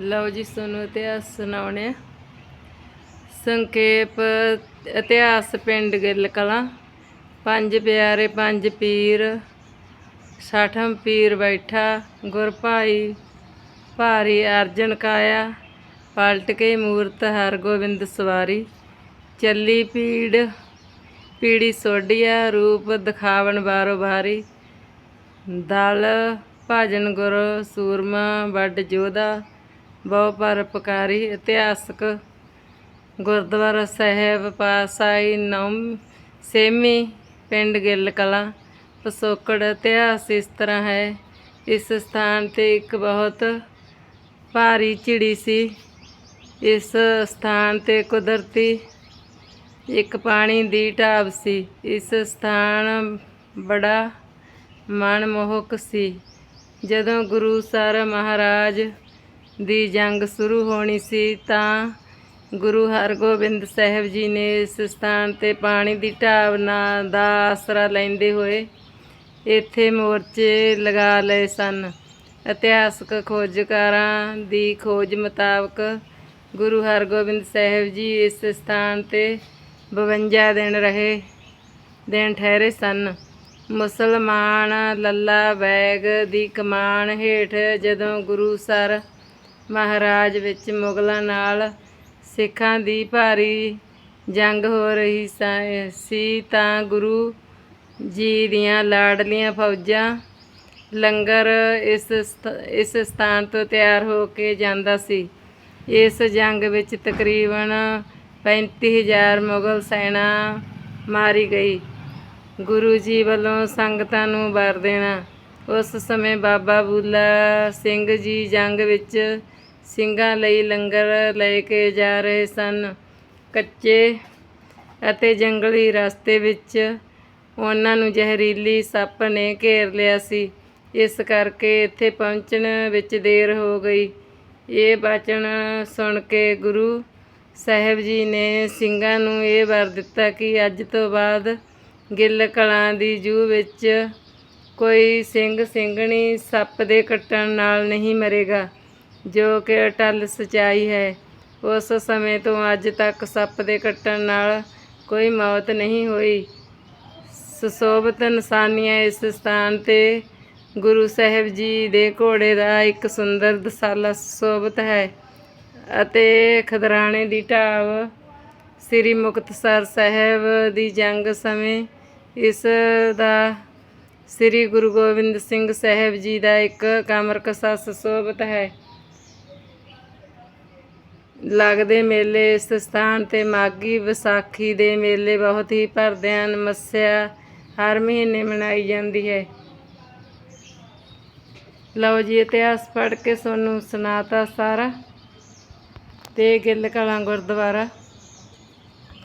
ਲਓ ਜੀ ਤੁਹਾਨੂੰ ਇਤਿਹਾਸ ਸੁਣਾਉਣੇ ਆ। ਸੰਖੇਪ, ਇਤਿਹਾਸ ਪਿੰਡ ਗਿੱਲ ਕਲਾਂ। ਪੰਜ ਪਿਆਰੇ, ਪੰਜ ਪੀਰ। ਸਾਠਮ ਪੀਰ ਬੈਠਾ, ਗੁਰ ਭਾਈ। ਭਾਰੀ ਅਰਜਨ ਕਾਇਆ। ਪਲਟ ਕੇ ਮੂਰਤ ਹਰਗੋਬਿੰਦ ਸਵਾਰੀ। ਚੱਲੀ ਪੀੜ ਪੀੜੀ ਸੋਢੀਆ, ਰੂਪ ਦਿਖਾਵਣ ਬਾਰੋ ਬਾਰੀ ਦਲ, ਭਾਜਨ ਗੁਰ, ਸੂਰਮਾ, ਵੱਡ ਜੋਧਾ। ਬਹੁ ਪਰਪਕਾਰੀ ਇਤਿਹਾਸਕ ਗੁਰਦੁਆਰਾ ਸਾਹਿਬ ਪਾਸਾਈ ਨੌਮ ਸੇਮੀ ਪਿੰਡ ਗਿੱਲ ਕਲਾਂ, ਪਸੋਕੜ ਇਤਿਹਾਸ ਇਸ ਤਰ੍ਹਾਂ ਹੈ। ਇਸ ਸਥਾਨ ਤੇ ਇੱਕ ਬਹੁਤ ਭਾਰੀ ਝਿੜੀ ਸੀ। ਇਸ ਸਥਾਨ ਤੇ ਕੁਦਰਤੀ ਇੱਕ ਪਾਣੀ ਦੀ ਢਾਬ ਸੀ। ਇਸ ਸਥਾਨ ਬੜਾ ਮਨਮੋਹਕ ਸੀ। ਜਦੋਂ ਗੁਰੂ ਸਰ ਮਹਾਰਾਜ ਦੀ ਜੰਗ ਸ਼ੁਰੂ ਹੋਣੀ ਸੀ ਤਾਂ ਗੁਰੂ ਹਰਗੋਬਿੰਦ ਸਾਹਿਬ ਜੀ ਨੇ ਇਸ ਸਥਾਨ ਤੇ ਪਾਣੀ ਦੀ ਢਾਬ ਨਾ ਦਾ ਆਸਰਾ ਲੈਂਦੇ ਹੋਏ ਇੱਥੇ ਮੋਰਚੇ ਲਗਾ ਲਏ ਸਨ। ਇਤਿਹਾਸਕ ਖੋਜਕਾਰਾਂ ਦੀ ਖੋਜ ਮੁਤਾਬਕ ਗੁਰੂ ਹਰਗੋਬਿੰਦ ਸਾਹਿਬ ਜੀ ਇਸ ਸਥਾਨ ਤੇ 52 ਦਿਨ ਰਹੇ, ਦਿਨ ਠਹਿਰੇ ਸਨ। ਮੁਸਲਮਾਨ ਲੱਲਾ ਬੈਗ ਦੀ ਕਮਾਨ ਹੇਠ ਜਦੋਂ ਗੁਰੂ ਸਰ ਮਹਾਰਾਜ ਵਿੱਚ ਮੁਗਲਾਂ ਨਾਲ ਸਿੱਖਾਂ ਦੀ ਭਾਰੀ ਜੰਗ ਹੋ ਰਹੀ ਸਾ- ਸੀ ਤਾਂ ਗੁਰੂ ਜੀ ਦੀਆਂ ਲਾਡਲੀਆਂ ਫੌਜਾਂ ਲੰਗਰ ਇਸ ਸਥ- ਇਸ ਸਥਾਨ ਤੋਂ ਤਿਆਰ ਹੋ ਕੇ ਜਾਂਦਾ ਸੀ। ਇਸ ਜੰਗ ਵਿੱਚ ਤਕਰੀਬਨ 35000 ਮੁਗਲ ਸੈਨਾ ਮਾਰੀ ਗਈ। ਗੁਰੂ ਜੀ ਵੱਲੋਂ ਸੰਗਤਾਂ ਨੂੰ ਵਰ ਦੇਣਾ। ਉਸ ਸਮੇਂ ਬਾਬਾ ਬੁੱਲਾ ਸਿੰਘ ਜੀ ਜੰਗ ਵਿੱਚ ਸਿੰਘਾਂ ਲਈ ਲੰਗਰ ਲੈ ਕੇ ਜਾ ਰਹੇ ਸਨ। ਕੱਚੇ ਅਤੇ ਜੰਗਲੀ ਰਸਤੇ ਵਿੱਚ ਉਹਨਾਂ ਨੂੰ ਜ਼ਹਿਰੀਲੀ ਸੱਪ ਨੇ ਘੇਰ ਲਿਆ ਸੀ। ਇਸ ਕਰਕੇ ਇੱਥੇ ਪਹੁੰਚਣ ਵਿੱਚ ਦੇਰ ਹੋ ਗਈ। ਇਹ ਬਚਨ ਸੁਣ ਕੇ ਗੁਰੂ ਸਾਹਿਬ ਜੀ ਨੇ ਸਿੰਘਾਂ ਨੂੰ ਇਹ ਵਰ ਦਿੱਤਾ ਕਿ ਅੱਜ ਤੋਂ ਬਾਅਦ ਗਿੱਲ ਕਲਾਂ ਦੀ ਜੂ ਵਿੱਚ ਕੋਈ ਸਿੰਘ ਸਿੰਘਣੀ ਸੱਪ ਦੇ ਕੱਟਣ ਨਾਲ ਨਹੀਂ ਮਰੇਗਾ। ਜੋ ਕਿ ਅਟਲ ਸਚਾਈ ਹੈ, ਉਸ ਸਮੇਂ ਤੋਂ ਅੱਜ ਤੱਕ ਸੱਪ ਦੇ ਕੱਟਣ ਨਾਲ ਕੋਈ ਮੌਤ ਨਹੀਂ ਹੋਈ। ਸੁਸ਼ੋਭਿਤ ਨਿਸ਼ਾਨੀਆਂ ਇਸ ਸਥਾਨ ਤੇ ਗੁਰੂ ਸਾਹਿਬ ਜੀ ਦੇ ਘੋੜੇ ਦਾ ਇੱਕ ਸੁੰਦਰ ਦਸਾਲਾ ਸੁਸ਼ੋਭਿਤ ਹੈ ਅਤੇ ਖਦਰਾਣੇ ਦੀ ਢਾਬ ਸ੍ਰੀ ਮੁਕਤਸਰ ਸਾਹਿਬ ਦੀ ਜੰਗ ਸਮੇਂ ਇਸ ਦਾ ਸ੍ਰੀ ਗੁਰੂ ਗੋਬਿੰਦ ਸਿੰਘ ਸਾਹਿਬ ਜੀ ਦਾ ਇੱਕ ਕਮਰ ਕਸਾ ਸੁਸ਼ੋਭਿਤ ਹੈ। ਲੱਗਦੇ ਮੇਲੇ ਇਸ ਸਥਾਨ ਤੇ ਮਾਗੀ ਵਿਸਾਖੀ ਦੇ ਮੇਲੇ ਬਹੁਤ ਹੀ ਭਰਦਿਆਂ ਮੱਸਿਆ ਹਰ ਮਹੀਨੇ ਮਨਾਈ ਜਾਂਦੀ ਹੈ। ਲਓ ਜੀ, ਇਤਿਹਾਸ ਪੜ੍ਹ ਕੇ ਤੁਹਾਨੂੰ ਸੁਣਾਤਾ ਸਾਰਾ ਤੇ ਗਿੱਲ ਕਲਾਂ ਗੁਰਦੁਆਰਾ।